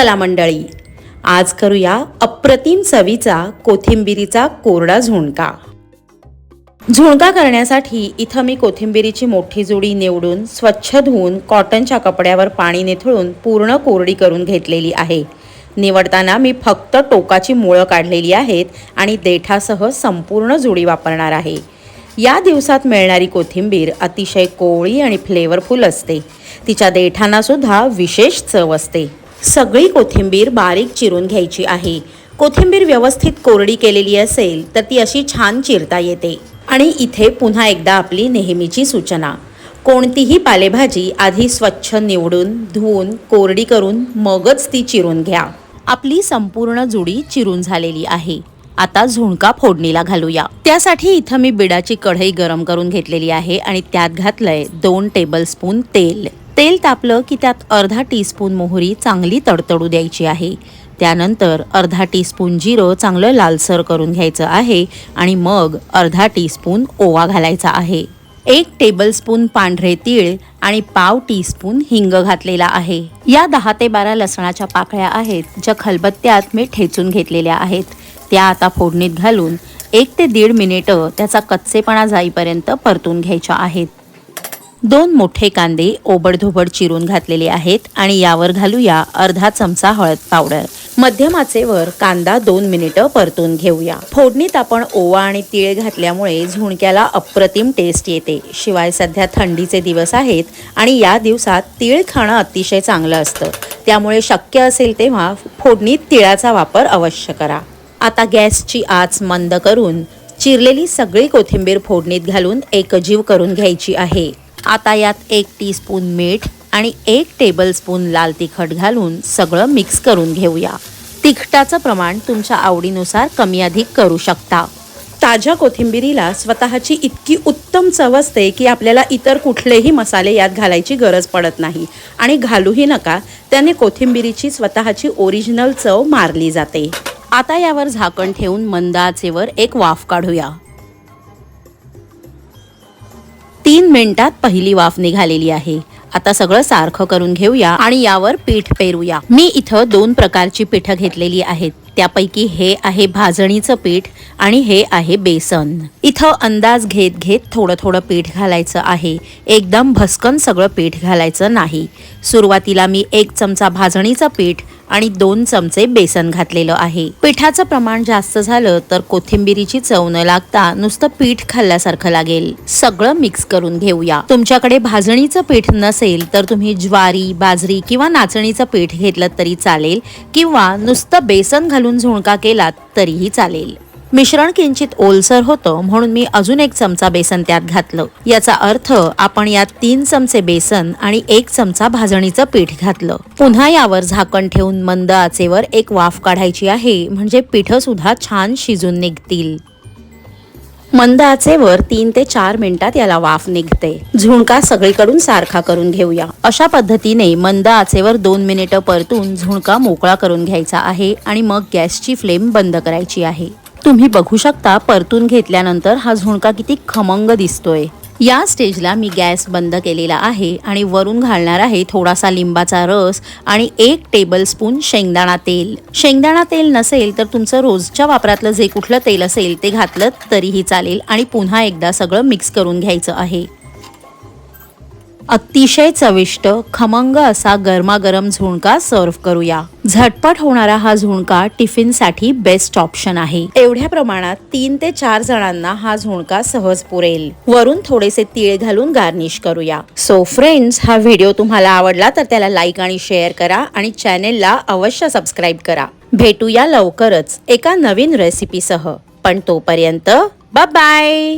चला मंडळी आज करूया अप्रतिम चवीचा कोथिंबिरीचा कोरडा झुणका. झुणका करण्यासाठी इथं मी कोथिंबिरीची मोठी जुडी निवडून स्वच्छ धुवून कॉटनच्या कपड्यावर पाणी निथळून पूर्ण कोरडी करून घेतलेली आहे. निवडताना मी फक्त टोकाची मुळं काढलेली आहेत आणि देठासह संपूर्ण जुडी वापरणार आहे. या दिवसात मिळणारी कोथिंबीर अतिशय कोवळी आणि फ्लेवरफुल असते. तिच्या देठांना सुद्धा विशेष चव असते. सगळी कोथिंबीर बारीक चिरून घ्यायची आहे. कोथिंबीर व्यवस्थित कोरडी केलेली असेल तर ती अशी छान चिरता येते. आणि इथे पुन्हा एकदा आपली नेहमीची सूचना. कोणतीही पालेभाजी आधी स्वच्छ निवडून धुवून कोरडी करून मगच ती चिरून घ्या. आपली संपूर्ण जुडी चिरून झालेली आहे. आता झुणका फोडणीला घालूया. त्यासाठी इथं मी बिडाची कढई गरम करून घेतलेली आहे आणि त्यात घातलंय दोन टेबलस्पून तेल. तेल तापलं की त्यात अर्धा टीस्पून मोहरी चांगली तडतडू द्यायची आहे. त्यानंतर अर्धा टीस्पून जिरं चांगलं लालसर करून घ्यायचं आहे आणि मग अर्धा टीस्पून ओवा घालायचा आहे. एक टेबलस्पून पांढरे तीळ आणि पाव टीस्पून हिंग घातलेला आहे. या दहा ते बारा लसणाच्या पाकळ्या आहेत ज्या खलबत्त्यात मी ठेचून घेतलेल्या आहेत. त्या आता फोडणीत घालून एक ते दीड मिनिटं त्याचा कच्चेपणा जाईपर्यंत परतून घ्यायच्या आहेत. दोन मोठे कांदे ओबडधोबड चिरून घातलेले आहेत आणि यावर घालूया अर्धा चमचा हळद पावडर. मध्यम आचेवर कांदा दोन मिनिटं परतून घेऊया. फोडणीत आपण ओवा आणि तीळ घातल्यामुळे झुणक्याला अप्रतिम टेस्ट येते. शिवाय सध्या थंडीचे दिवस आहेत आणि या दिवसात तीळ खाणं अतिशय चांगलं असतं. त्यामुळे शक्य असेल तेव्हा फोडणीत तिळाचा वापर अवश्य करा. आता गॅसची आच मंद करून चिरलेली सगळी कोथिंबीर फोडणीत घालून एकजीव करून घ्यायची आहे. आता यात एक टीस्पून मीठ आणि एक टेबलस्पून लाल तिखट घालून सगळं मिक्स करून घेऊया. तिखटाचं प्रमाण तुमच्या आवडीनुसार कमी अधिक करू शकता. ताज्या कोथिंबिरीला स्वतःची इतकी उत्तम चव असते की आपल्याला इतर कुठलेही मसाले यात घालायची गरज पडत नाही. आणि घालूही नका त्याने कोथिंबिरीची स्वतःची ओरिजिनल चव मारली जाते. आता यावर झाकण ठेवून मंद आचेवर एक वाफ काढूया. तीन मिनिटात पहिली वाफ निघालेली आहे. आता सगळं सारखं करून घेऊया आणि यावर पीठ पेरूया. मी इथं दोन प्रकारची पीठं घेतलेली आहेत. त्यापैकी हे आहे भाजणीचं पीठ आणि हे आहे बेसन. इथं अंदाज घेत घेत थोडं थोडं पीठ घालायचं आहे. एकदम भस्कन सगळं पीठ घालायचं नाही. सुरुवातीला मी एक चमचा भाजणीचं पीठ आणि दोन चमचे बेसन घातलेलं आहे. पिठाचं प्रमाण जास्त झालं तर कोथिंबिरीची चव न लागता नुसतं पीठ खाल्ल्यासारखं लागेल. सगळं मिक्स करून घेऊया. तुमच्याकडे भाजणीचं पीठ नसेल तर तुम्ही ज्वारी बाजरी किंवा नाचणीचं पीठ घेतलं तरी चालेल किंवा नुसतं बेसन घालून झुणका केलात तरीही चालेल. मिश्रण किंचित ओलसर होतं म्हणून मी अजून एक चमचा बेसन त्यात घातलं. याचा अर्थ आपण यात तीन चमचे बेसन आणि एक चमचा भाजणीचं पीठ घातलं. पुन्हा यावर झाकण ठेवून मंद आचेवर एक वाफ काढायची आहे म्हणजे पीठ सुद्धा छान शिजून निघतील. मंद आचेवर तीन ते चार मिनिटात याला वाफ निघते. झुणका सगळीकडून सारखा करून घेऊया. अशा पद्धतीने मंद आचेवर दोन मिनिटं परतून झुणका मोकळा करून घ्यायचा आहे आणि मग गॅसची फ्लेम बंद करायची आहे. तुम्ही बघू शकता परतून घेतल्यानंतर हा झुणका किती खमंग दिसतोय. या स्टेजला मी गॅस बंद केलेला आहे आणि वरून घालणार आहे थोडासा लिंबाचा रस आणि एक टेबलस्पून शेंगदाणा तेल. शेंगदाणा तेल नसेल तर तुमचं रोजच्या वापरातलं जे कुठलं तेल असेल ते घातलं तरीही चालेल आणि पुन्हा एकदा सगळं मिक्स करून घ्यायचं आहे. अतिशय चविष्ट खमंग असा गरमागरम झुणका सर्व्ह करूया. झटपट होणारा हा झुणका टिफिनसाठी बेस्ट ऑप्शन आहे. एवढ्या प्रमाणात तीन ते चार जणांना हा झुणका सहज पुरेल. वरून थोडेसे तीळ घालून गार्निश करूया. सो फ्रेंड्स हा व्हिडिओ तुम्हाला आवडला तर त्याला लाईक आणि शेअर करा आणि चॅनेलला अवश्य सबस्क्राईब करा. भेटूया लवकरच एका नवीन रेसिपीसह पण तोपर्यंत बाय